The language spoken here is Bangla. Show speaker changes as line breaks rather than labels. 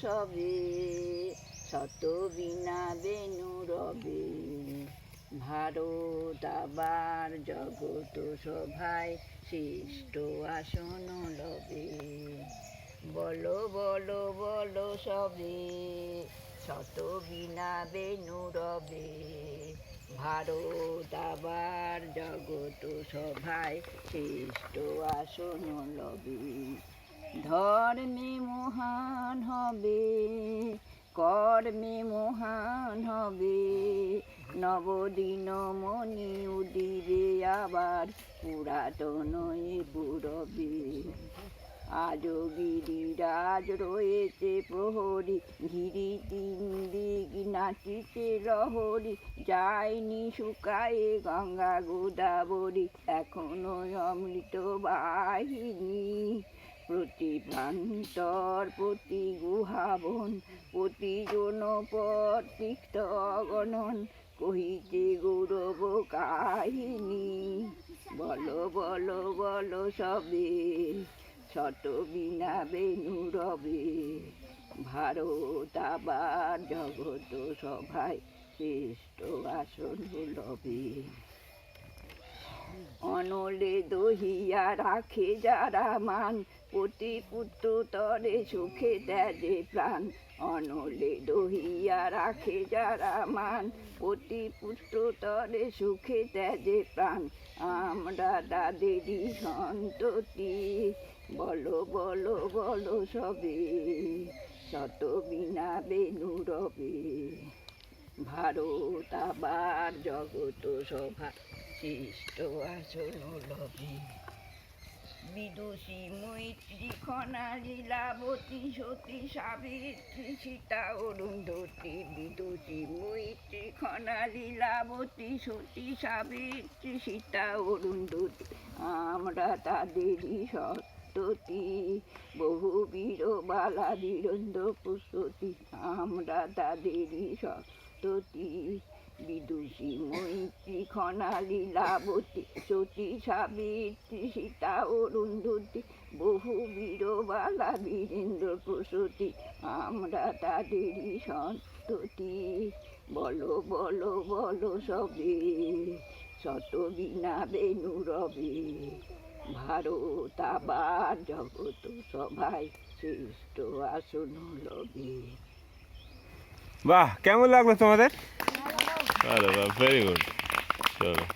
সবে, শত বিনা বেনু রবে। ভারত আবার জগত সভায় সৃষ্ট আসন লবে। বলো বলো বলো সবে, শত বিনা বেনু রবে। ভারত আবার জগত সভায় শ্রেষ্ঠ আসন লবে। ধর্মে মহান হবে, কর্মে মহান হবে। নবদিন মণি উদিবে আবার, পুরাতন পুরবে আজও গিরিরাজ রয়েছে প্রহরী, গিরি তিন দিক নাচিছে লহরী, যায়নি শুকায়ে গঙ্গা গোদাবরী এখনও অমৃত বাহিনী। প্রতি প্রান্তর প্রতি গুহাবন প্রতি জনপদ তিক্ত অগণন, কহিতে গৌরব কাহিনী। বলো বলো বলো সবে, শত বিনা বেনু রবে। ভারত আবার জগত সভায় শ্রেষ্ঠ আসন লবে অনলে দহিয়া রাখে যারা মান প্রতি পুত্র তরে সুখে দেয় প্রাণ। অনলে দহিয়া রাখে যারা মান প্রতি পুত্র তরে সুখে দেয় প্রাণ। আমরা তাদেরই সন্ততি, বলো বলো বলো সবে, শত বিনা বেনু রবে। ভারত আবার জগত সভা। সৃষ্ট আসন লবে বিদুষী মৈত্রী খনা লীলাবতী সতী সাবিত্রী সীতা অরুন্ধতী। বিদুষী মৈত্রী খনা লীলাবতী সতী সাবিত্রী সীতা অরুন্ধতী। আমরা তাদেরই সত্যতি। বহু বীর বালা বীরন্দ্র পুষ্পতি আমরা তাদেরই সত্যতি। খনা লীলাবতী সতী সাবিত্রী সীতা অরুন্ধতী বহু বীরবালা বীরেন্দ্র প্রসূতি আমরা তাদেরই সন্ততি। বলো বলো বলো সবে শত বিনা বেনু রবে। ভারত আবার জগত সভায় শ্রেষ্ঠ আসন লবে।
বাহ কেমন লাগল তোমাদের? আরে বাহ ভেরি গুড şöyle. Uh,